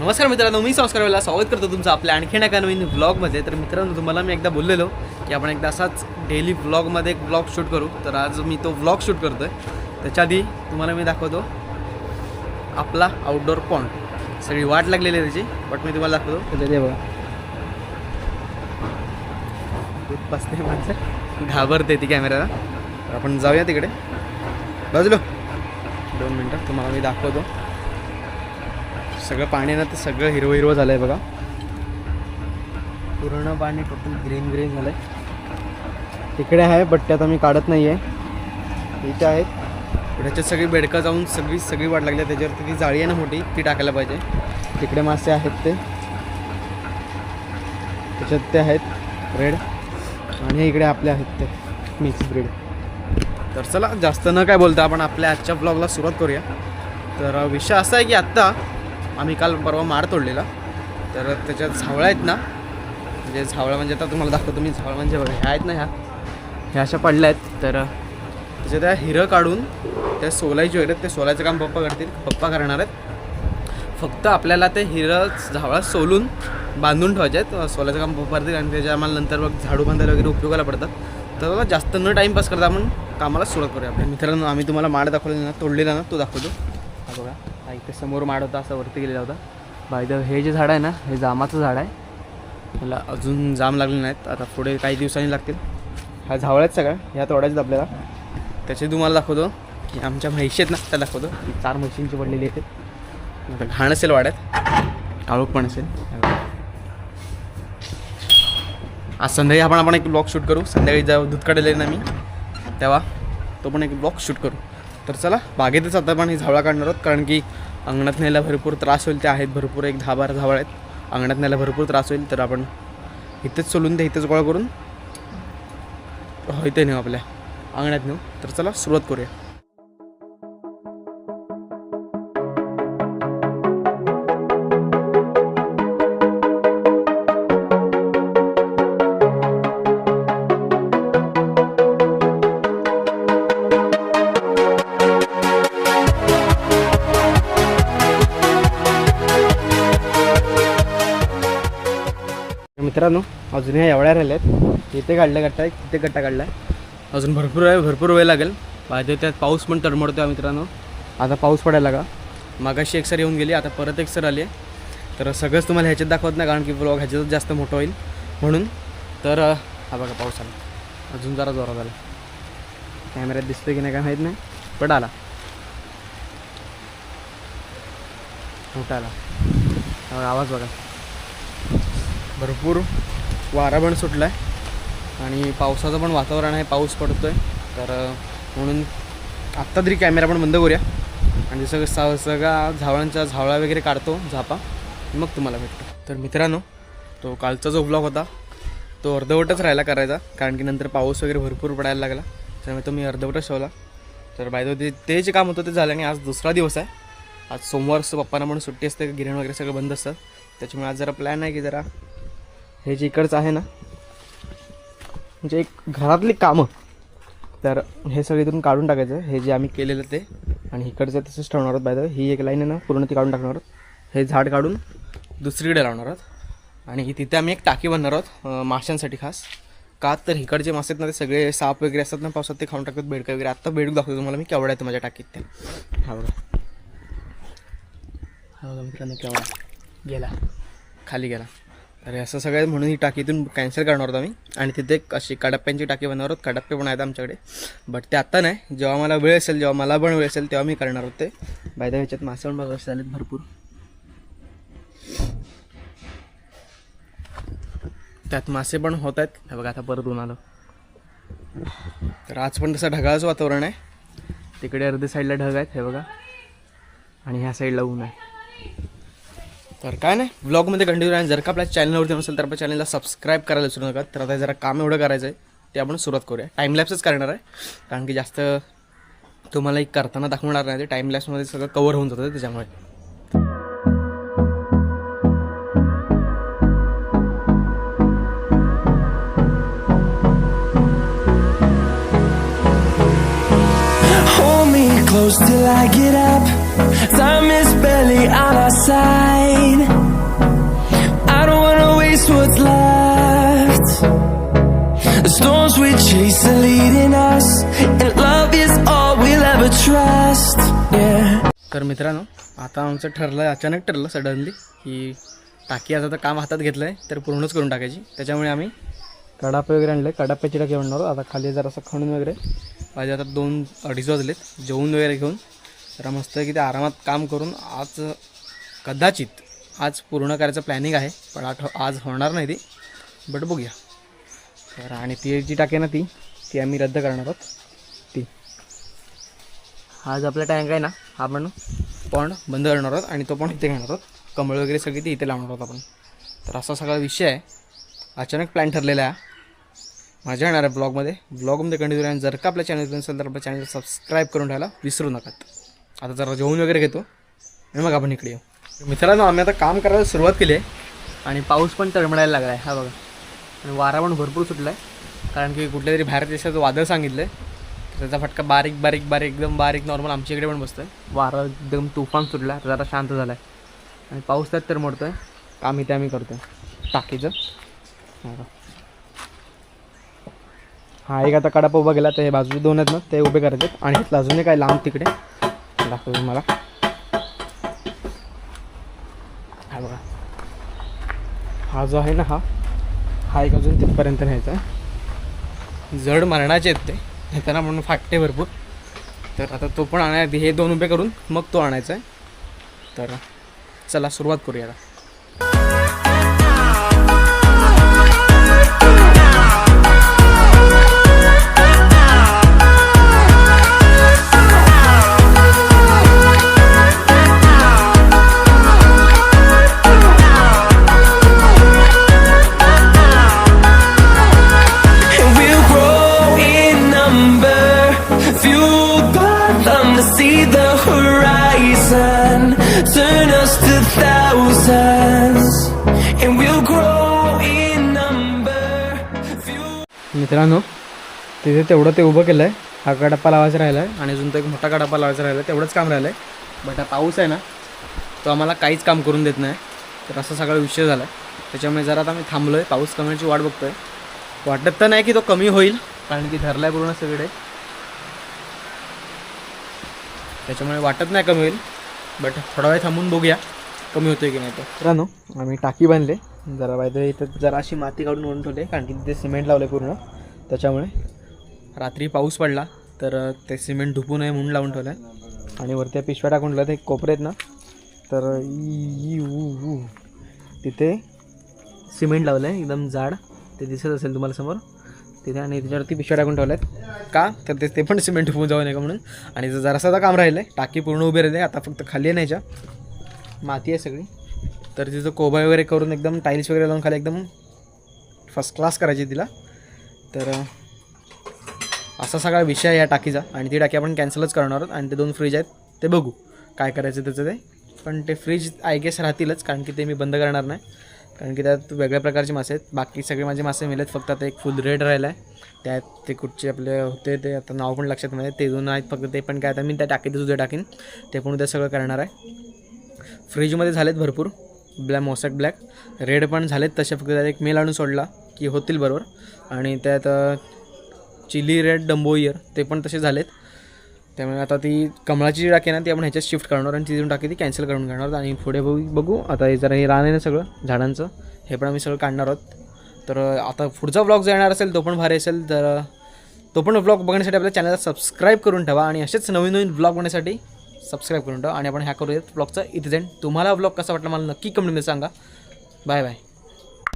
नमस्कार मित्रांनो मी संस्कार वेळेला स्वागत करतो तुमचं आपल्या आणखीन एका नवीन व्लॉगमध्ये तर मित्रांनो तुम्हाला मी एकदा बोललेलो की आपण एकदा असाच डेली व्लॉगमध्ये एक व्लॉग शूट करू. तर आज मी तो व्लॉग शूट करतो आहे त्याच्या आधी तुम्हाला मी दाखवतो आपला आउटडोअर पॉन्ड सगळी वाट लागलेली आहे त्याची बट मी तुम्हाला दाखवतो. तर ते बघा बसते माणसं. घाबरते ती कॅमेऱ्याला तर आपण जाऊया तिकडे. बाजूला. दोन मिनटं तुम्हाला मी दाखवतो. सगळं पाणी ना ते सगळं हिरवं हिरवं झालं आहे बघा. पूर्ण पाणी टोटल ग्रीन ग्रीन झालं आहे तिकडे आहे बट त्यात आता मी काढत नाही आहे इथे आहेत. पुढ्याच्यात सगळी बेडकं जाऊन सगळी सगळी वाट लागली. आहे. त्याच्यावरती ती जाळी आहे ना मोठी ती टाकायला पाहिजे. तिकडे मासे आहेत ते. त्याच्यात ते आहेत ब्रेड आणि इकडे आपले आहेत ते मिक्स ब्रेड तर चला जास्त न काय बोलता आपण आपल्या आजच्या ब्लॉगला सुरुवात करूया. तर विषय असा आहे की आत्ता आम्ही काल परवा माड तोडलेला. तर त्याच्यात झावळा आहेत ना म्हणजे झावळा म्हणजे आता तुम्हाला दाखवतो मी झावळा म्हणजे बघा ह्या आहेत ना ह्या. ह्या अशा पडल्या आहेत. तर त्याच्या त्या हिरं काढून त्या सोलायचे वगैरे ते सोलायचं काम पप्पा करतील पप्पा करणार आहेत. फक्त आपल्याला ते हिरं झावळा सोलून बांधून ठेवायचे आहेत. सोलायचं काम पप्पा करतील आणि त्याच्या आम्हाला नंतर मग झाडू बांधायला वगैरे उपयोगाला पडतात. तर जास्त न टाईमपास करता आपण कामाला सुरुवात करूया. आपल्या मित्रांनो आम्ही तुम्हाला माड दाखवलेला ना तोडलेला ना तो दाखवतो. हा बघा. हा इथे समोर माड होता असा वरती गेलेला होता. बाय हे जे झाड आहे ना हे जामाचं झाड आहे. मला अजून जाम लागले नाहीत. आता पुढे काही दिवसांनी लागतील. हा झावळ्या सगळा ह्या तोडायचं आपल्याला. त्याचे तुम्हाला दाखवतो. की आमच्या म्हैशी आहेत ना त्या दाखवतो. की चार म्हशींची पडलेली आहेत. आता घाण असेल वाड्यात. काळोख पण असेल. आज संध्याकाळी आपण आपण एक ब्लॉग शूट करू. संध्याकाळी जेव्हा दूध काढलेलं ना मी तेव्हा तो पण एक ब्लॉग शूट करू. तर चला बागेतच आता पण हे झावळा काढणार आहोत कारण की अंगणात न्यायला भरपूर त्रास होईल ते आहेत भरपूर एक दहा बारा झावळ आहेत. अंगणात न्यायला भरपूर त्रास होईल तर आपण इथेच सोलून द्या इथेच गोळा करून. हो इथे नेऊ आपल्या अंगणात नेऊ. तर चला सुरुवात करूया. अजून ह्या एवढ्या राहिल्या आहेत इथे काढल्या गट्टा आहे तिथे गट्टा काढला. आहे अजून भरपूर आहे भरपूर वेळ लागेल. पाहिजे त्यात पाऊस पण तडमडतो आहे मित्रांनो. आता पाऊस पडायला लागा मागाशी एक सर येऊन गेली आता परत एक सर आली. तर सगळंच तुम्हाला ह्याच्यात दाखवत नाही कारण की ब्लॉग ह्याच्यातच जास्त मोठं होईल. म्हणून तर हा बघा पाऊस आला. अजून जरा जोरात आला. कॅमेऱ्यात दिसतोय की नाही काय माहीत नाही पण आला. मोठा आला. आवाज बघा. भरपूर वारा पण सुटला आहे आणि पावसाचं पण वातावरण आहे पाऊस पडतो आहे तर म्हणून आत्ता तरी कॅमेरा पण बंद करूया. आणि सगळं सा सगळा झावळांचा झावळा वगैरे काढतो झापा मग तुम्हाला भेटतो. तर मित्रांनो तो कालचा जो ब्लॉग होता तो अर्धवटच राहिला करायचा. कारण की नंतर पाऊस वगैरे भरपूर पडायला लागला. त्यामुळे तो मी अर्धवटच ठेवला. तर बाय ते ते जे काम होतं ते झालं आणि आज दुसरा दिवस आहे. आज सोमवार पप्पांना म्हणून सुट्टी असते गिरण वगैरे सगळं बंद असतं. त्याच्यामुळे आज जरा प्लॅन आहे की जरा हे जे इकडचं आहे ना म्हणजे एक घरातली कामं. तर हे सगळे इथून काढून टाकायचं. हे जे आम्ही केलेलं ते. आणि इकडचं तसंच ठेवणार आहोत बाय ही एक लाईन आहे ना पूर्ण ती काढून टाकणार आहोत. हे झाड काढून दुसरीकडे लावणार आहोत. आणि तिथे आम्ही एक टाकी बनणार आहोत माशांसाठी खास. का तर इकडचे मासे आहेत ना ते सगळे साप वगैरे असतात ना पावसात ते खाऊन टाकतात बेडक वगैरे. आत्ता बेडूक दाखवतो तुम्हाला मी केवढा येतं माझ्या टाकीत ते हा बघा. हा बघा मित्रांनो केवढा. गेला. खाली गेला. अरे असं सगळं म्हणून ही टाकीतून कॅन्सल करणार आहोत आम्ही. आणि तिथे अशी कडप्प्यांची टाकी बनवणार आहोत. कडप्पे पण आहेत आमच्याकडे. बट ते आत्ता नाही. जेव्हा मला वेळ असेल जेव्हा मला पण वेळ असेल तेव्हा मी करणार होते बायदा ह्याच्यात मासे पण बघा झालेत भरपूर. त्यात मासे पण होत आहेत. हे बघा आता परत उन्हाळं. तर आज पण तसं ढगाळच वातावरण आहे. तिकडे अर्धे साईडला ढग आहेत हे बघा. आणि ह्या साईडला ऊन आहे. तर काय नाही ब्लॉगमध्ये कंटिन्यू राहा जर का आपल्या चॅनलवरती नसेल तर आपल्या चॅनलला सबस्क्राईब करायला विसरू नका. तर आता जरा काम एवढं करायचं आहे ते आपण सुरुवात करूया. टाईमलॅप्सच करणार आहे कारण की जास्त तुम्हाला एक करताना दाखवणार नाही ते टाईमलॅप्समध्ये सगळं कवर होऊन जातं त्याच्यामुळे. Close till I get up. Time is barely on our side. I don't wanna waste what's left. The storms we chase are leading us, and love is all we'll ever trust. Yeah. तर मित्रांनो आता आमचं ठरलं अचानक ठरलं suddenly की टाकी आता काम हातात घेतलं आहे तर पूर्णच करून टाकायची त्याच्यामुळे आम्ही कडापे वगैरे आणले कडाप्याची टाकी आणणार आता खाली जरासं खणून वगैरे पाहिजे. आता दोन अडीच वाजलेत. जेवून वगैरे घेऊन जरा मस्त की ते आरामात काम करून आज कदाचित आज पूर्ण करायचं प्लॅनिंग आहे पण आठ हो- आज होणार नाही ती. बट बघूया. तर आणि ती जी टाकी आहे ना ती ती आम्ही रद्द करणार आहोत. ती. आज आपला टँक आहे ना हा आपण पण बंद करणार आहोत आणि तो पण इथे घेणार आहोत. कमळ वगैरे सगळी ती इथे लावणार आहोत आपण. तर असा सगळा विषय आहे. अचानक प्लॅन ठरलेला आहे. मजा येणार आहे ब्लॉगमध्ये ब्लॉगमध्ये कंटिन्यू आणि जर का आपल्या चॅनल असेल तर आपल्या चॅनल सबस्क्राईब करून ठेवायला विसरू नका. आता जरा जेवण वगैरे घेतो आणि मग आपण इकडे येऊ. मित्रांनो आम्ही आता काम करायला सुरुवात केली आहे आणि पाऊस पण तळमळायला लागला आहे हा बघा. आणि वारा पण भरपूर सुटला आहे कारण की कुठल्या तरी बाहेर देशाचं वादळ सांगितलं आहे त्याचा फटका बारीक बारीक बारीक एकदम बारीक नॉर्मल आमच्या इकडे पण बसतं आहे वारा एकदम तुफान सुटला. आहे जरा शांत झाला आहे आणि पाऊस त्यात तर मोडतो आहे काम इथे आम्ही करतो आहे टाकीचं हा एक आता कडापाव बघायला गेला तर हे बाजूचे दोन आहेत ना ते उभे करायचे आहेत. आणि इथलं काय लांब तिकडे. दाखवतो मला हा बघा. हा जो आहे ना हा हा एक अजून तिथपर्यंत न्यायचा आहे. जड मरणाचे आहेत ते. नेताना म्हणून फाटते भरपूर. तर आता तो पण आणाय हे दोन उभे करून मग तो आणायचा आहे. तर चला सुरुवात करूया आता. मित्रांनो तिथे तेवढं ते उभं केलं आहे हा कडप्पा लावायचा राहिला आहे आणि अजून तो एक मोठा कडप्पा लावायचा राहिला आहे तेवढंच काम राहिलं आहे बट हा पाऊस आहे ना तो आम्हाला काहीच काम करून देत नाही. तर असा सगळा विषय झाला आहे त्याच्यामुळे जरा आता आम्ही थांबलो आहे पाऊस कमीची वाट बघतो आहे वाटत तर नाही की तो कमी होईल कारण की धरला आहे पूर्ण सगळे त्याच्यामुळे वाटत नाही कमी होईल बट थोडा वेळ थांबून बघूया कमी होतोय की नाही तो. मित्रांनो आम्ही टाकी बांधले. जरा बाय इथं जरा अशी माती काढून ओढून ठेवले कारण की तिथे सिमेंट लावलं पूर्ण. त्याच्यामुळे? रात्री पाऊस पडला तर ते सिमेंट धुपू नये म्हणून लावून ठेवलं आहे आणि वरती त्या पिशव्या टाकून ठेवल्या ते कोपरे आहेत ना तर ई ऊ तिथे सिमेंट लावलं आहे एकदम जाड. ते दिसत असेल तुम्हाला समोर. तिथे आणि त्याच्यावरती पिशव्या टाकून ठेवल्या आहेत का? तर ते ते पण सिमेंट धुपून जाऊ नये का म्हणून. आणि जर जरासं आता काम राहिलं आहे टाकी पूर्ण उभी राहिली आता फक्त खाली नाही माती आहे सगळी. तर तिचं कोबा वगैरे करून एकदम टाईल्स वगैरे लावून खाली एकदम फर्स्ट क्लास करायची तिला. तर असा सगळा विषय आहे या टाकीचा. आणि ती टाकी आपण कॅन्सलच करणार आहोत. आणि ते दोन फ्रीज आहेत ते बघू काय करायचं त्याचं ते. पण ते फ्रीज आय गेस राहतीलच कारण की ते मी बंद करणार नाही. कारण की त्यात वेगळ्या प्रकारचे मासे आहेत. बाकी सगळे माझे मासे मिळत फक्त आता एक फुल रेड राहिला आहे त्यात ते कुठचे आपले होते ते आता नाव पण लक्षात नाही. ते दोन आहेत फक्त ते. पण काय आता मी त्या टाकीतच उद्या टाकीन. ते पण उद्या सगळं करणार आहे. फ्रीजमध्ये झालेत भरपूर. ब्लॅक मोसॅक ब्लॅक रेड पण झालेत तसे फक्त त्यात एक मेल आणून सोडला. की होतील बरोबर. आणि त्यात चिली रेड डंबो इयर ते पण तसे झालेत. त्यामुळे आता ती कमळाची जी टाकी ना ती आपण ह्याच्यात शिफ्ट करणार आणि ती टाकी ती कॅन्सल करून घेणार. आणि पुढे बघू बघू. आता हे जरा हे रान आहे ना सगळं झाडांचं. हे पण आम्ही सगळं काढणार आहोत. तर आता पुढचा ब्लॉग जो येणार असेल तो पण भारी असेल. तर तो पण ब्लॉग बघण्यासाठी आपल्या चॅनलला सबस्क्राईब करून ठेवा आणि असेच नवीन नवीन ब्लॉग बघण्यासाठी सबस्क्राईब करून ठेवा. आणि आपण ह्या करूयात ब्लॉगचा इथे जाईन तुम्हाला ब्लॉग कसा वाटला मला नक्की कमेंटमध्ये सांगा. Bye bye